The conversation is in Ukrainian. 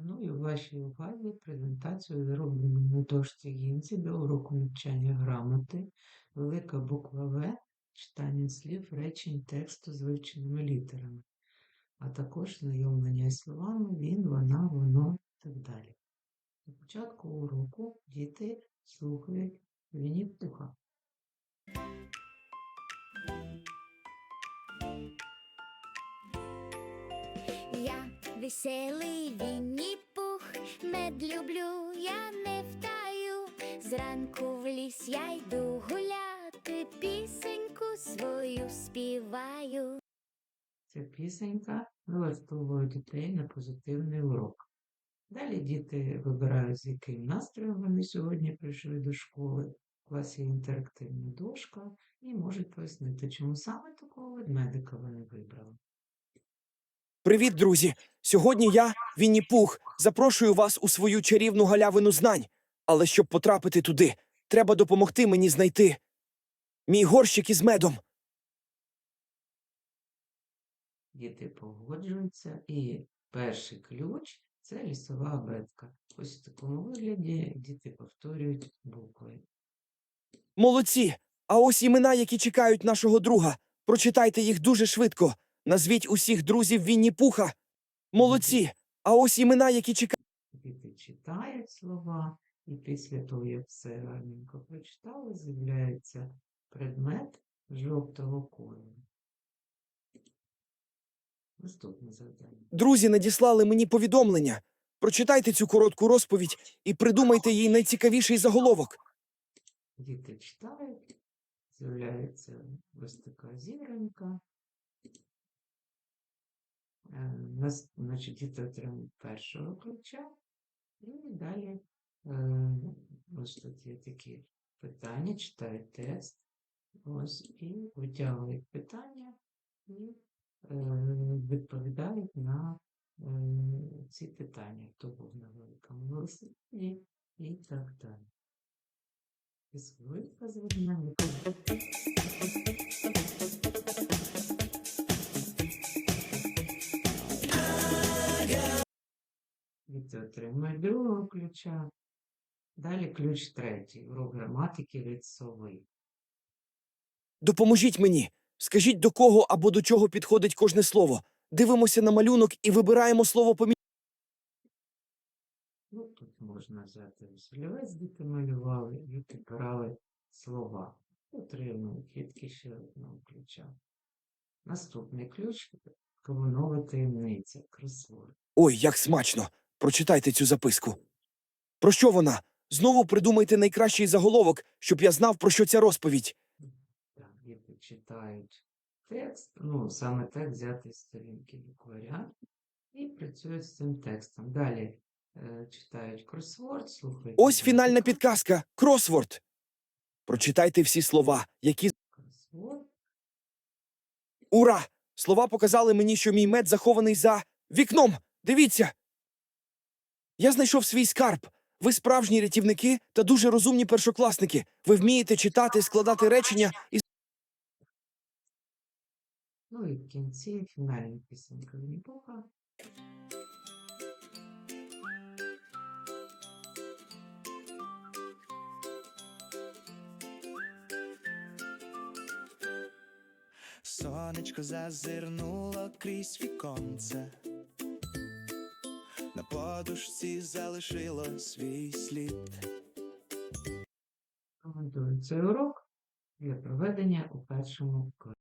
Пропоную вашій увазі презентацію зроблену на дошці Гінзі до уроку навчання грамоти, велика буква В, читання слів, речень, тексту з вивченими літерами, а також знайомлення із словами він, вона, воно і так далі. На початку уроку діти слухають Вінні Пуха. Я веселий Вінні-Пух, мед люблю, я не втаю. Зранку в ліс я йду гуляти, пісеньку свою співаю. Ця пісенька налаштовує дітей на позитивний урок. Далі діти вибирають, з яким настроєм вони сьогодні прийшли до школи. В класі інтерактивна дошка і можуть пояснити, чому саме такого ведмедика вони вибрали. Привіт, друзі! Сьогодні я, Вінні Пух, запрошую вас у свою чарівну галявину знань. Але щоб потрапити туди, треба допомогти мені знайти мій горщик із медом. Діти погоджуються, і перший ключ це лісова абетка. Ось в такому вигляді діти повторюють букви. Молодці! А ось імена, які чекають нашого друга. Прочитайте їх дуже швидко. Назвіть усіх друзів Вінні Пуха. Молодці! А ось імена, які чекають. Діти читають слова, і після того, як все гарненько прочитали, з'являється предмет жовтого кольору. Наступне завдання. Друзі надіслали мені повідомлення. Прочитайте цю коротку розповідь і придумайте їй найцікавіший заголовок. Діти читають, з'являється ось така зіронька. Е, нас- Значить, діти отримують першого ключа, і далі е, ось тут є такі питання, читають тест, ось, і витягують питання і е, відповідають на ці питання, хто був на великому велосипеді і так далі. Висловити зведення. Діти отримують другого ключа. Далі ключ третій. Урок граматики від сови. Допоможіть мені. Скажіть, до кого або до чого підходить кожне слово. Дивимося на малюнок і вибираємо слово поміж. Ну, тут можна взяти олівець, діти малювали, і підбирали слова. Отримують тільки ще одного ключа. Наступний ключ Кавунова таємниця, кросворд. Ой, як смачно! Прочитайте цю записку. Про що вона? Знову придумайте найкращий заголовок, щоб я знав, про що ця розповідь. Так, діти читають текст, ну, саме текст взятий з сторінки букваря, і працюють з цим текстом. Далі е, читають кросворд, слухають. Ось фінальна підказка кросворд. Прочитайте всі слова, які. Кросворд. Ура! Слова показали мені, що мій мед захований за вікном. Дивіться. Я знайшов свій скарб. Ви справжні рятівники та дуже розумні першокласники. Ви вмієте читати, складати речення і Ну і в кінці фінальна пісенька Вінні-Пуха. Сонечко зазирнуло крізь віконце, подушці залишило свій слід. Коментую цей урок для проведення у першому класі.